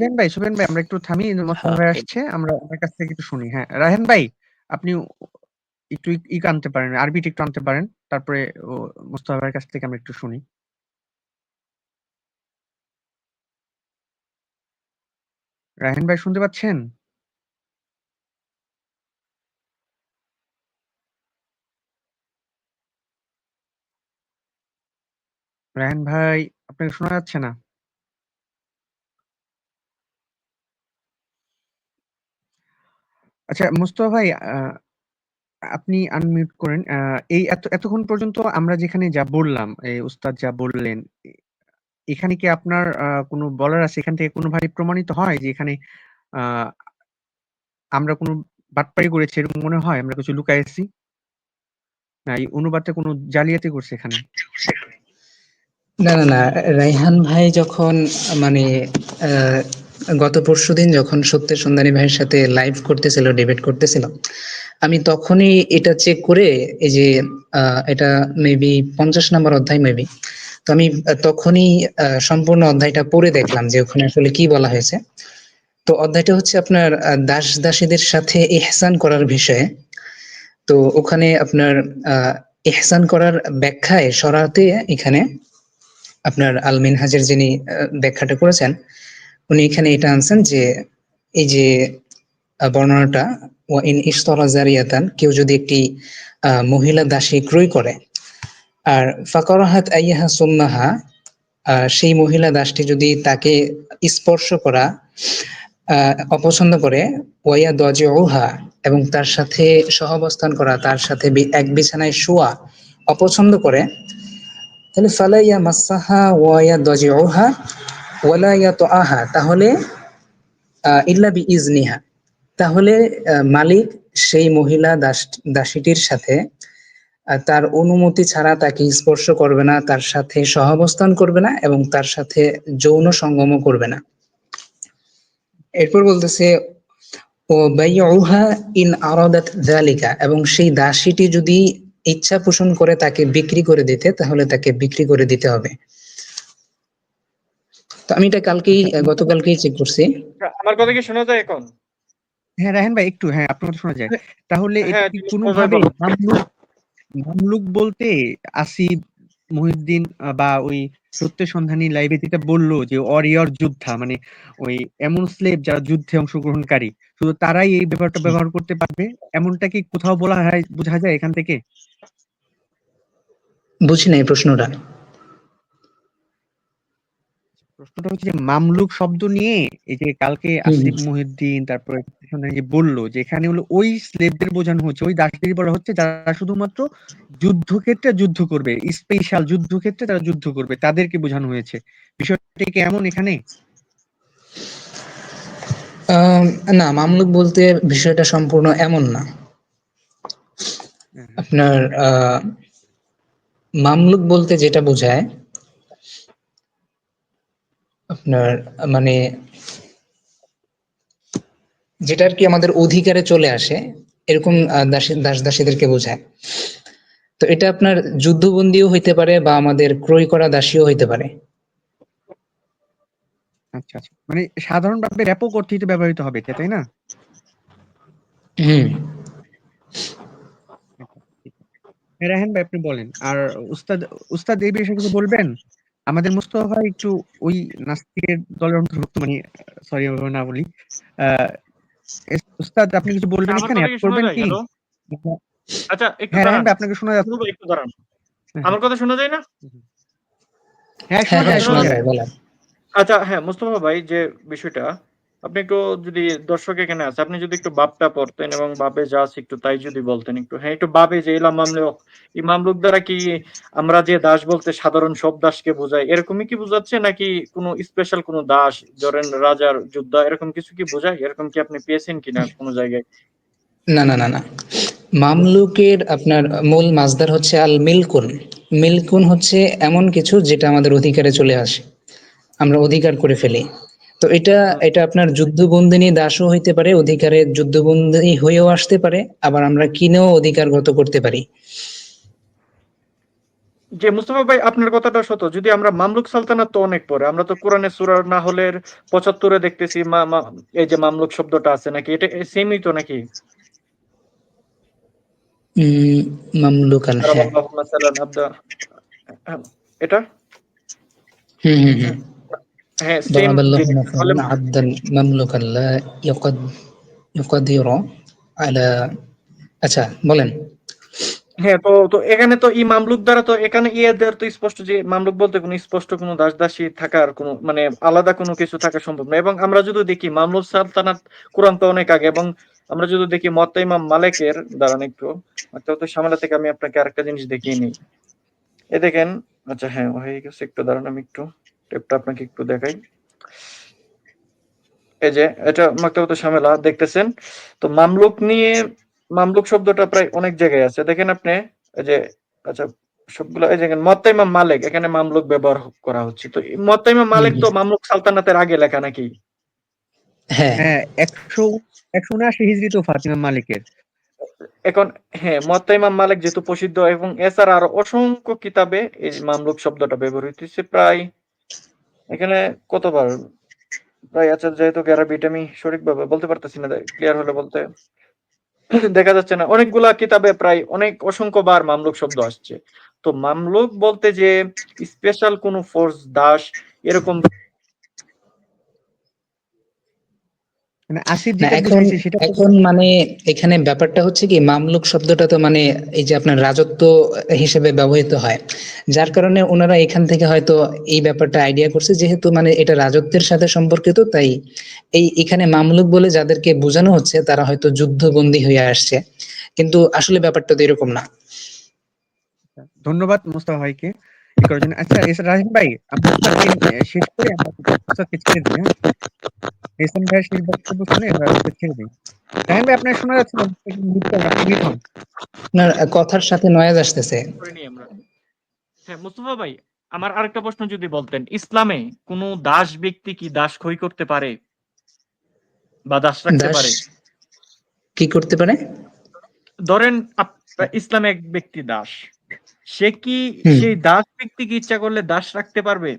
সুফিয়ান ভাই, সুফিয়ান ভাই আমরা একটু থামি। হ্যাঁ, ভাই আসছে। আমরা আপনার কাছ থেকে একটু শুনি। হ্যাঁ, রায়হান ভাই আপনি একটু ই ই আনতে পারেন, আরবিটা একটু আনতে পারেন। তারপরে মোস্তফা ভাইয়ের কাছ থেকে আমরা একটু শুনি। রায়হান ভাই শুনতে পাচ্ছেন? রায়হান ভাই আপনাকে শোনা যাচ্ছে না। আচ্ছা মোস্তফা ভাই আ আপনি আনমিউট করেন। আ এই এত এতক্ষণ পর্যন্ত আমরা যেখানে যা বললাম, এই উস্তাদ যা বললেন, এখানে কি আপনার আ কোনো বলার আছে? এখান থেকে কোনোভাবে প্রমাণিত হয় যে এখানে আ আমরা কোনো বাটপারি করেছি এরকম মনে হয়? আমরা কিছু লুকাইছি? না এই অনুবাদটা কোনো জালিয়াতি করছে এখানে? না, না, না। রায়হান ভাই যখন মানে গত পরশুদিন যখন সত্যের সন্ধানী ভাইয়ের সাথে লাইভ করতেছিল, ডিবেট করতেছিল, আমি তখনই এটা চেক করে এই যে এটা মেবি পঞ্চাশ নম্বর অধ্যায় মেবি। তো আমি তখনই সম্পূর্ণ অধ্যায়টা পড়ে দেখলাম যে ওখানে আসলে কি বলা হয়েছে। তো অধ্যায়টা হচ্ছে আপনার আ দাস-দাসীদের সাথে ইহসান করার বিষয়ে। তো ওখানে আপনার আ ইহসান করার ব্যাখ্যায় সরাতে এখানে আপনার আল মিনহাজের যিনি ব্যাখ্যাটা করেছেন, উনি এখানে এটা আনছেন যে এই যে বর্ণনাটা ওয়া ইন ইশতারা জারিয়াতান কেউ যদি একটি মহিলা দাসী ক্রয় করে আর ফাকারাহাত আইয়াহা সুম্মাহা সেই মহিলা দাসটি যদি তাকে স্পর্শ করা অপছন্দ করে ওয়াইয়া ওয়া দাজিউহা এবং তার সাথে সহাবস্থান করা, তার সাথে এক বিছানায় শোয়া অপছন্দ করে তাহলে ফালা ইয়ামাসসাহা ওয়া ইয়াদজিউহা ইয়াতআহা তাহলে ইল্লা বিইজনিহা তাহলে আ মালিক সেই মহিলা দাস দাসীটির সাথে তার অনুমতি ছাড়া তাকে স্পর্শ করবে না, তার সাথে সহাবস্থান করবে না এবং তার সাথে যৌন সঙ্গমও করবে না। এরপর বলতেছে ও বাইউহা ইন আরাদাত যালিকা এবং সেই দাসীটি যদি ইচ্ছা পোষণ করে তাকে বিক্রি করে দিতে তাহলে তাকে বিক্রি করে দিতে হবে। তো আমি এটা কালকেই আচ্ছা, গতকালকেই চেক করছি। আমার কথা কি শোনা যায় এখন? হ্যাঁ, রাহেন ভাই একটু হ্যাঁ, আপনার কথা শোনা যায়। তাহলে এটা হ্যাঁ, কোনোভাবে মামলুক মামলুক বলতে আসিফ, মহিউদ্দিন বা ওই সত্যের সন্ধানী লাইভে যেটা বলল যে ওয়ারিয়র যোদ্ধা মানে ওই এমন স্লেভ যারা যুদ্ধে অংশগ্রহণকারী, শুধু তারাই এই ব্যাপারটা ব্যবহার করতে পারবে। এমনটা কি কোথাও বলা হয় বোঝা যায় এখান থেকে? বুঝি নাই প্রশ্নটা। প্রশ্নটা হচ্ছে যে মামলুক শব্দ নিয়ে এই যে কালকে আসিফ হুম। মহিউদ্দিন তারপরে যে বলল যে এখানে হলো ওই স্লেভদের বোঝানো হচ্ছে, ওই দাসদের বলা হচ্ছে যারা শুধুমাত্র যুদ্ধক্ষেত্রে যুদ্ধ করবে। স্পেশাল যুদ্ধক্ষেত্রে তারা যুদ্ধ করবে। তাদেরকে বোঝানো হয়েছে। বিষয়টা কি এমন এখানে? না মামলুক বলতে বিষয়টা সম্পূর্ণ এমন না। হ্যাঁ। আপনার মামলুক বলতে যেটা বোঝায় আপনার মানে যেটা আরকি আমাদের অধিকারে চলে আসে এরকম দাসী দাস-দাসীদেরকে বোঝায়। তো এটা আপনার যুদ্ধবন্দীও হইতে পারে বা আমাদের ক্রয় করা দাসীও হইতে পারে। আচ্ছা, আচ্ছা। মানে সাধারণভাবে অর্থে ব্যবহৃত হবে এটা, তাই না? হুম। আচ্ছা, হ্যাঁ, ভাই আপনি বলেন। আর উস্তাদ, উস্তাদ এই বিষয়ে কিছু বলবেন? আমাদের মুস্তফা ভাই একটু ওই নাস্তিকের দলের অন্তর্ভুক্ত মানে সরি আমি না বলি। উস্তাদ আপনি কিছু বলবেন এখানে? করবেন কি? আচ্ছা একটু হ্যাঁ, দাঁড়ান। আপনাকে শোনা যাচ্ছে। একটু দাঁড়ান। হ্যাঁ, আমার হ্যাঁ। কথা শোনা যায় না? হ্যাঁ, হ্যাঁ, শোনা হ্যাঁ যায়। আচ্ছা হ্যাঁ, মোস্তফা ভাই যে বিষয়টা আপনি একটু যদি দর্শক এখানে আছে, আপনি যদি একটু বাপটা পড়তেন এবং বাপে যা আছে একটু তাই যদি বলতেন একটু। হ্যাঁ, একটু বাবে যে ইলা মামলুক, এই মামলুক দ্বারা কি আমরা যে দাস বলতে সাধারণ সব দাসকে বোঝাই, এরকমই কি বোঝাচ্ছে নাকি কোনো স্পেশাল কোনো দাস ধরেন রাজার যোদ্ধা এরকম কিছু কি বোঝায়? এরকম কি আপনি পেয়েছেন কিনা কোনো জায়গায়? না, না, না, না। মামলুকের আপনার মূল মাসদার হচ্ছে আল মিলকুন। মিলকুন হচ্ছে এমন কিছু যেটা আমাদের অধিকারে চলে আসে। আমরা অধিকার করে ফেলি। তো এটা এটা আপনার যুদ্ধবন্দিনী দাসও হইতে পারে, অধিকারে যুদ্ধবন্দিনী হয়েও আসতে পারে, আবার আমরা কিনেও অধিকারগত করতে পারি। যে মুস্তফা ভাই আপনার কথাটা সত্য। যদি আমরা মামলুক সালতানাত তো অনেক পরে আমরা তো কোরআনে সূরা নাহলের 75 এ দেখতেছি এই যে মামলুক শব্দটা আছে নাকি এটা সেমই তো নাকি? উম, মামলুকান হ্যাঁ এটা? হুম হুম হুম। হ্যাঁ সেম ضرب الله তাহলে مثلا عبدا مملوكا لا يقد يقدر على আচ্ছা বলেন হ্যাঁ তো তো এখানে তো ই মামলুক দ্বারা তো এখানে ইয়েদের তো স্পষ্ট যে মামলুক বলতে কোনো স্পষ্ট কোনো দাস দাসী থাকার কোনো মানে আলাদা কোনো কিছু থাকা সম্ভব না এবং আমরা যদি দেখি মামলুক সালতানাত কোরআন তো অনেক আগে এবং আমরা যদি দেখি মত্তা ইমাম মালিকের দাঁড়ান একটু মত্তা তো সামলা থেকে আমি আপনাকে আরেকটা জিনিস দেখিয়ে নিই এ দেখেন আচ্ছা হ্যাঁ হয়ে গেছে একটু দাঁড়ান আমি একটু টেপটা আপনাকে একটু দেখাই। এই যে এটা মাকতাবত শামেলা দেখতেছেন? তো মামলুক নিয়ে মামলুক শব্দটা প্রায় অনেক জায়গায় আছে। দেখেন আপনি এই যে আচ্ছা সবগুলো এই দেখেন মত্তাইমা মালিক এখানে মামলুক ব্যবহার করা হচ্ছে। তো মত্তাইমা মালিক তো মামলুক সালতানাতের আগে লেখা নাকি? হ্যাঁ। হ্যাঁ একশো একশো উনআশি হিজরি তো ফাতিমা মালিকের। এখন হ্যাঁ মত্তাইমা মালিক যেহেতু প্রসিদ্ধ এবং এছাড়া আরও অসংখ্য কিতাবে এই মামলুক শব্দটা ব্যবহৃত হচ্ছে প্রায় এখানে কতবার? প্রায় আছে যেহেতু গ্যারাবিট আমি সঠিকভাবে বলতে পারতেছি না ক্লিয়ার হলে বলতে। দেখা যাচ্ছে না, অনেকগুলা কিতাবে প্রায় অনেক অসংখ্য বার মামলুক শব্দ আসছে। তো মামলুক বলতে যে স্পেশাল কোন ফোর্স দাস, এরকম মানে যেটা বুঝাইছে সেটা এখন মানে এখানে ব্যাপারটা হচ্ছে কি মামলুক শব্দটা তো মানে এই যে আপনার রাজত্ব হিসেবে ব্যবহৃত হয়। যার কারণে ওনারা এখান থেকে হয়তো এই ব্যাপারটা আইডিয়া করছে যেহেতু মানে এটা রাজত্বের সাথে সম্পর্কিত তাই এই এখানে মামলুক বলে যাদেরকে বোঝানো হচ্ছে তারা হয়তো যুদ্ধবন্দী হয়ে আসছে। কিন্তু আসলে ব্যাপারটা তো এরকম না। ধন্যবাদ মুস্তাফা ভাইকে আচ্ছা এস রাহিম ভাই আপনার শেষ করে আমরা এসএম ভাইয়ের শেষ বক্তব্য শুনে ছেড়ে দিই। রাহিম ভাই আপনার শোনা যাচ্ছে না। আপনার কথার সাথে নয়েজ আসতেছে। হ্যাঁ মুস্তফা ভাই আমার আরেকটা প্রশ্ন যদি বলতেন ইসলামে কোন দাস ব্যক্তি কি দাস ক্ষয় করতে পারে? বা দাস রাখতে পারে? কি করতে পারে? ধরেন আপ- ইসলামে এক ব্যক্তি দাস। সে কি সেই দাস ব্যক্তি কি ইচ্ছা করলে দাস রাখতে পারবে?